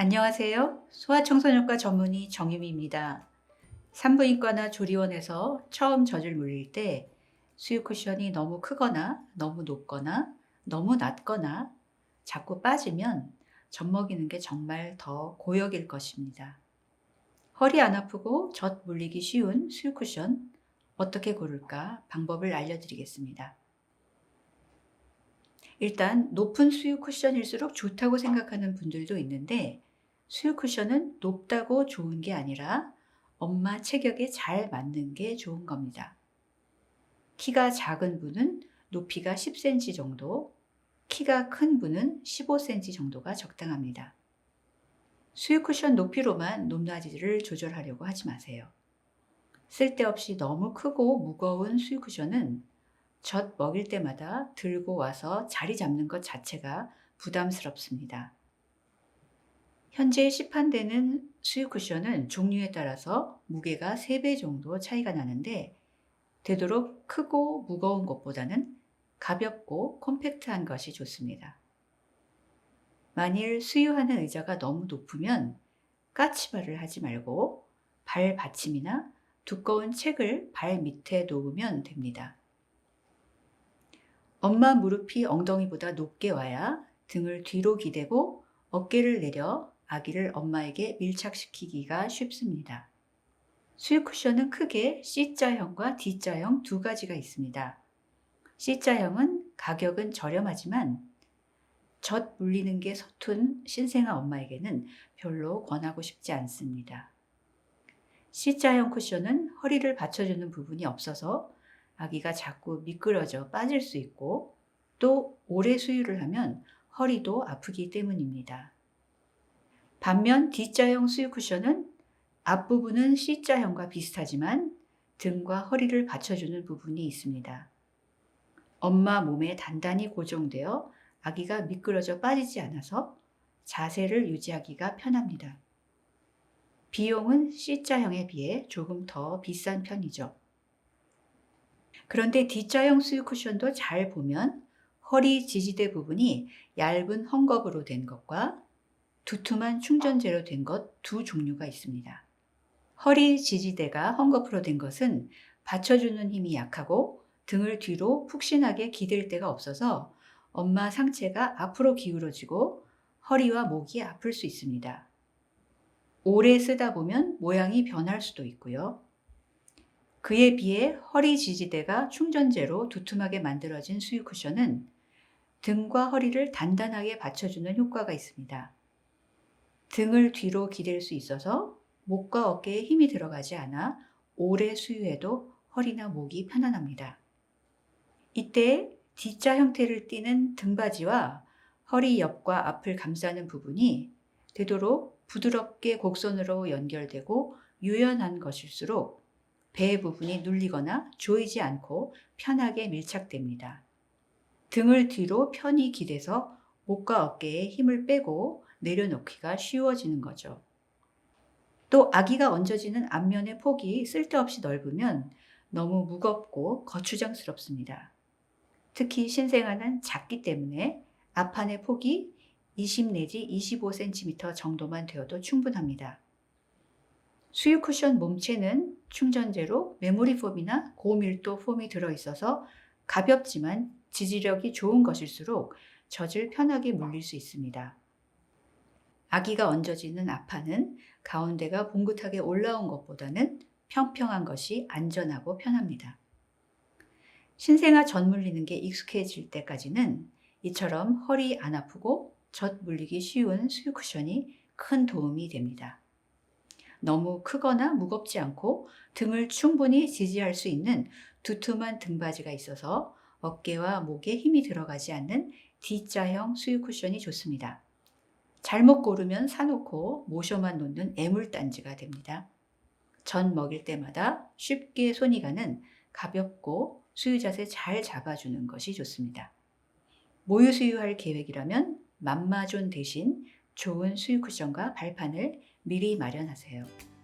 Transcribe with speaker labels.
Speaker 1: 안녕하세요. 소아청소년과 전문의 정유미입니다. 산부인과나 조리원에서 처음 젖을 물릴 때 수유 쿠션이 너무 크거나 너무 높거나 너무 낮거나 자꾸 빠지면 젖 먹이는 게 정말 더 고역일 것입니다. 허리 안 아프고 젖 물리기 쉬운 수유 쿠션 어떻게 고를까 방법을 알려드리겠습니다. 일단 높은 수유 쿠션일수록 좋다고 생각하는 분들도 있는데 수유 쿠션은 높다고 좋은 게 아니라 엄마 체격에 잘 맞는 게 좋은 겁니다. 키가 작은 분은 높이가 10cm 정도, 키가 큰 분은 15cm 정도가 적당합니다. 수유 쿠션 높이로만 높낮이를 조절하려고 하지 마세요. 쓸데없이 너무 크고 무거운 수유 쿠션은 젖 먹일 때마다 들고 와서 자리 잡는 것 자체가 부담스럽습니다. 현재 시판되는 수유 쿠션은 종류에 따라서 무게가 3배 정도 차이가 나는데 되도록 크고 무거운 것보다는 가볍고 컴팩트한 것이 좋습니다. 만일 수유하는 의자가 너무 높으면 까치발을 하지 말고 발 받침이나 두꺼운 책을 발 밑에 놓으면 됩니다. 엄마 무릎이 엉덩이보다 높게 와야 등을 뒤로 기대고 어깨를 내려 아기를 엄마에게 밀착시키기가 쉽습니다. 수유 쿠션은 크게 C자형과 D자형 두 가지가 있습니다. C자형은 가격은 저렴하지만 젖 물리는 게 서툰 신생아 엄마에게는 별로 권하고 싶지 않습니다. C자형 쿠션은 허리를 받쳐주는 부분이 없어서 아기가 자꾸 미끄러져 빠질 수 있고 또 오래 수유를 하면 허리도 아프기 때문입니다. 반면 D자형 수유 쿠션은 앞부분은 C자형과 비슷하지만 등과 허리를 받쳐주는 부분이 있습니다. 엄마 몸에 단단히 고정되어 아기가 미끄러져 빠지지 않아서 자세를 유지하기가 편합니다. 비용은 C자형에 비해 조금 더 비싼 편이죠. 그런데 D자형 수유 쿠션도 잘 보면 허리 지지대 부분이 얇은 헝겊으로 된 것과 두툼한 충전재로 된 것 두 종류가 있습니다. 허리 지지대가 헝겊으로 된 것은 받쳐주는 힘이 약하고 등을 뒤로 푹신하게 기댈 데가 없어서 엄마 상체가 앞으로 기울어지고 허리와 목이 아플 수 있습니다. 오래 쓰다 보면 모양이 변할 수도 있고요. 그에 비해 허리 지지대가 충전재로 두툼하게 만들어진 수유 쿠션은 등과 허리를 단단하게 받쳐주는 효과가 있습니다. 등을 뒤로 기댈 수 있어서 목과 어깨에 힘이 들어가지 않아 오래 수유해도 허리나 목이 편안합니다. 이때 D자 형태를 띠는 등받이와 허리 옆과 앞을 감싸는 부분이 되도록 부드럽게 곡선으로 연결되고 유연한 것일수록 배 부분이 눌리거나 조이지 않고 편하게 밀착됩니다. 등을 뒤로 편히 기대서 목과 어깨에 힘을 빼고 내려놓기가 쉬워지는 거죠. 또 아기가 얹어지는 앞면의 폭이 쓸데없이 넓으면 너무 무겁고 거추장스럽습니다. 특히 신생아는 작기 때문에 앞판의 폭이 20 내지 25cm 정도만 되어도 충분합니다. 수유 쿠션 몸체는 충전재로 메모리 폼이나 고밀도 폼이 들어있어서 가볍지만 지지력이 좋은 것일수록 젖을 편하게 물릴 수 있습니다. 아기가 얹어지는 앞판은 가운데가 봉긋하게 올라온 것보다는 평평한 것이 안전하고 편합니다. 신생아 젖 물리는 게 익숙해질 때까지는 이처럼 허리 안 아프고 젖 물리기 쉬운 수유 쿠션이 큰 도움이 됩니다. 너무 크거나 무겁지 않고 등을 충분히 지지할 수 있는 두툼한 등받이가 있어서 어깨와 목에 힘이 들어가지 않는 D자형 수유 쿠션이 좋습니다. 잘못 고르면 사놓고 모셔만 놓는 애물단지가 됩니다. 전 먹일 때마다 쉽게 손이 가는 가볍고 수유 자세 잘 잡아주는 것이 좋습니다. 모유 수유할 계획이라면 맘마존 대신 좋은 수유 쿠션과 발판을 미리 마련하세요.